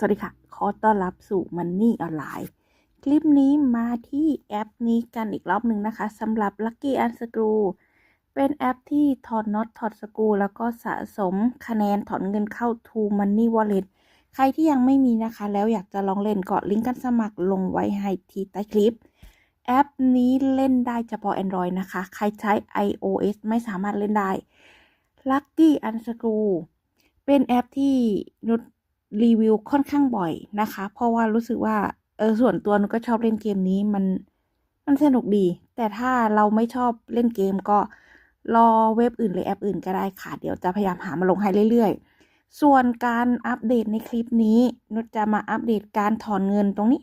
สวัสดีค่ะ ขอต้อนรับสู่ Money ออนไลน์ คลิปนี้มาที่แอปนี้กันอีกรอบหนึ่งนะคะสำหรับ Lucky and Screw เป็นแอปที่ถอดน็อตถอดสกรูแล้วก็สะสมคะแนนถอนเงินเข้า To Money Wallet ใครที่ยังไม่มีนะคะ แล้วอยากจะลองเล่นก็ลิงก์การสมัครลงไว้ให้ที่ใต้คลิป แอปนี้เล่นได้เฉพาะ Android นะคะ ใครใช้ iOS ไม่สามารถเล่นได้ Lucky and Screw เป็นแอปที่นุช รีวิวค่อนข้างบ่อยนะคะ เพราะว่ารู้สึกว่าเออส่วนตัวนุชก็ชอบเล่นเกมนี้มันมันสนุกดี แต่ถ้าเราไม่ชอบเล่นเกมก็รอเว็บอื่นหรือแอปอื่นก็ได้ค่ะ เดี๋ยวจะพยายามหามาลงให้เรื่อยๆ ส่วนการอัปเดตในคลิปนี้นุชจะมาอัปเดตการถอนเงินตรงนี้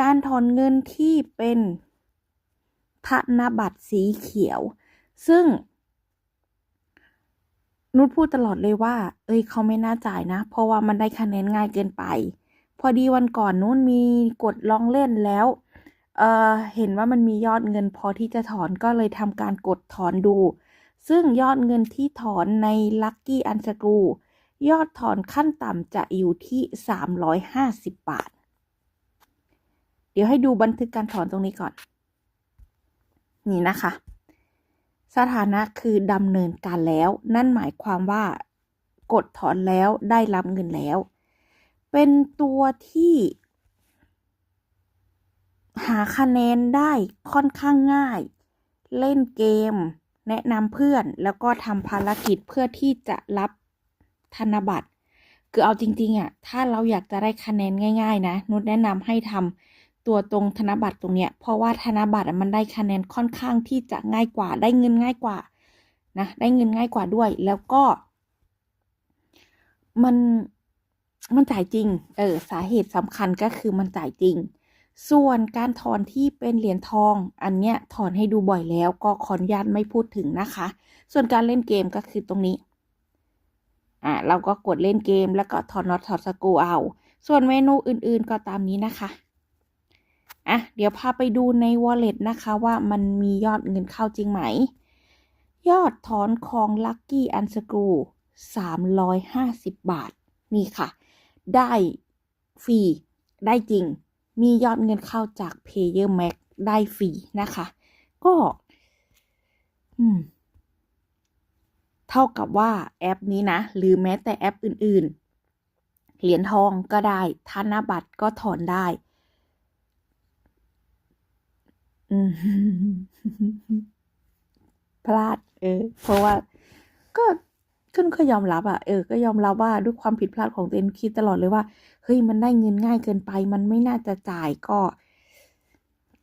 การถอนเงินที่เป็นธนบัตรสีเขียว ซึ่ง นุชพูดตลอดเลยว่า เอ้ยเขาไม่น่าจ่ายนะ เพราะว่ามันได้คะแนนง่ายเกินไป พอดีวันก่อนนู้นมีกดลองเล่นแล้ว เออเห็นว่ามันมียอดเงินพอที่จะถอนก็เลยทำการกดถอนดู ซึ่งยอดเงินที่ถอนใน Lucky u n s c r e w ยอดถอนขั้นต่ำจะอยู่ที่ 350 บาท เดี๋ยวให้ดูบันทึกการถอนตรงนี้ก่อน นี่นะคะ สถานะคือดำเนินการแล้ว นั่นหมายความว่า กดถอนแล้วได้รับเงินแล้ว เป็นตัวที่ หาคะแนนได้ค่อนข้างง่าย เล่นเกม แนะนำเพื่อนแล้วก็ทำภารกิจเพื่อที่จะรับธนบัตรคือเอาจริงๆอะถ้าเราอยากจะได้คะแนนง่าย ๆ นะนุชแนะนำให้ทำ ตัวตรงธนบัตรตรงเนี้ยเพราะว่าธนบัตรมันได้คะแนนค่อนข้างที่จะง่ายกว่า ได้เงินง่ายกว่านะได้เงินง่ายกว่าด้วย แล้วก็ มันมันจ่ายจริง เออสาเหตุสำคัญก็คือมันจ่ายจริง ส่วนการถอนที่เป็นเหรียญทอง อันเนี้ยถอนให้ดูบ่อยแล้ว ก็ขออนุญาตไม่พูดถึงนะคะ ส่วนการเล่นเกมก็คือตรงนี้ อะเราก็กดเล่นเกม แล้วก็ถอดน็อตถอดสกูเอา ส่วนเมนูอื่นๆก็ตามนี้นะคะ อะเดี๋ยวพาไปดูใน wallet นะคะว่ามันมียอดเงินเข้าจริงไหม ยอดถอนของ Lucky u n s c r e w 350 บาท นี่ค่ะ ได้ฟรี ได้จริง มียอดเงินเข้าจาก Payer Max ได้ฟรีนะคะ ก็ อืม เท่ากับว่าแอปนี้นะ หรือแม้แต่แอปอื่น ๆ เหรียญทองก็ได้ธนบัตรก็ถอนได้ อืม พลาด เออ เพราะว่า ก็ก็ก็ยอมรับอะเออ ก็ยอมรับว่าด้วยความผิดพลาดของตัวเองคิดตลอดเลยว่า เฮ้ย มันได้เงินง่ายเกินไป มันไม่น่าจะจ่ายก็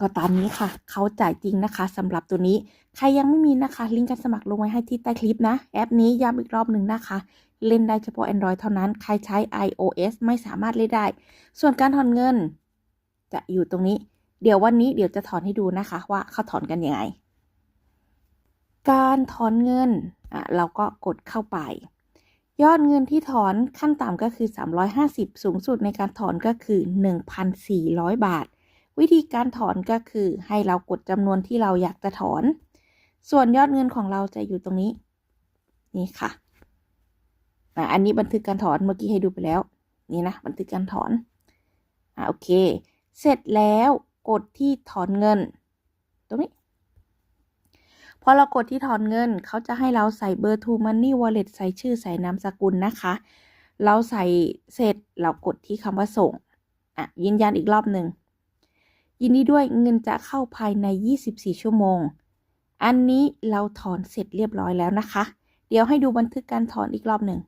ก็ตามนี้ค่ะ เขาจ่ายจริงนะคะสำหรับตัวนี้ ใครยังไม่มีนะคะ ลิงก์การสมัครลงไว้ให้ที่ใต้คลิปนะ แอปนี้ย้ำอีกรอบหนึ่งนะคะ เล่นได้เฉพาะ Android เท่านั้น ใครใช้ iOS ไม่สามารถเล่นได้ ส่วนการถอนเงิน จะอยู่ตรงนี้ เดี๋ยววันนี้เดี๋ยวจะถอนให้ดูนะคะว่าเขาถอนกันยังไง การถอนเงินอะเราก็กดเข้าไป ยอดเงินที่ถอนขั้นต่ำก็คือ 350 สูงสุดในการถอนก็คือ 1,400 บาท วิธีการถอนก็คือให้เรากดจำนวนที่เราอยากจะถอน ส่วนยอดเงินของเราจะอยู่ตรงนี้ นี่ค่ะอันนี้บันทึกการถอนเมื่อกี้ให้ดูไปแล้ว นี่นะบันทึกการถอนอะโอเค เสร็จแล้ว กดที่ถอนเงิน ตรงนี้ พอเรากดที่ถอนเงิน เขาจะให้เราใส่เบอร์ To Money Wallet ใส่ชื่อใส่นามสกุลนะคะ เราใส่เสร็จเรากดที่คำว่าส่ง อะ ยืนยันอีกรอบหนึ่ง ยินดีด้วยเงินจะเข้าภายใน 24 ชั่วโมง อันนี้เราถอนเสร็จเรียบร้อยแล้วนะคะ เดี๋ยวให้ดูบันทึกการถอนอีกรอบหนึ่ง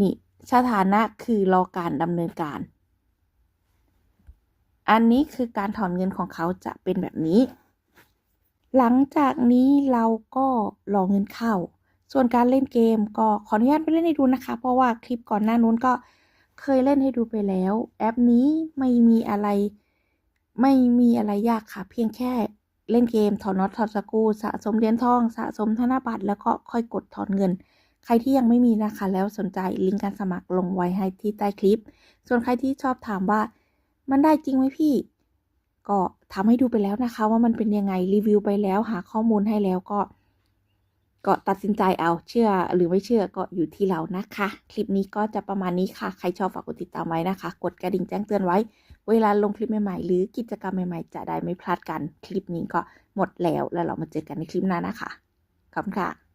นี่สถานะคือรอการดำเนินการ อันนี้คือการถอนเงินของเขาจะเป็นแบบนี้ หลังจากนี้เราก็รอเงินเข้า ส่วนการเล่นเกมก็ขออนุญาตไปเล่นให้ดูนะคะ เพราะว่าคลิปก่อนหน้านู้นก็เคยเล่นให้ดูไปแล้ว แอปนี้ไม่มีอะไร ไม่มีอะไรยากค่ะ เพียงแค่เล่นเกมถอนน็อตถอดสกูสะสมเหรียญทอง สะสมธนบัตรแล้วก็ค่อยกดถอนเงิน ใครที่ยังไม่มีนะคะ แล้วสนใจลิงก์การสมัครลงไว้ให้ที่ใต้คลิป ส่วนใครที่ชอบถามว่า มันได้จริงไหมพี่ ก็ทำให้ดูไปแล้วนะคะ ว่ามันเป็นยังไงรีวิวไปแล้ว หาข้อมูลให้แล้วก็ ก็ตัดสินใจเอาเชื่อหรือไม่เชื่อก็อยู่ที่เรานะคะ คลิปนี้ก็จะประมาณนี้ค่ะ ใครชอบฝากกดติดตามไว้นะคะ กดกระดิ่งแจ้งเตือนไว้ เวลาลงคลิปใหม่ๆ หรือกิจกรรมใหม่ๆ จะได้ไม่พลาดกัน คลิปนี้ก็หมดแล้วแล้วเรามาเจอกันในคลิปหน้านะคะขอบคุณค่ะ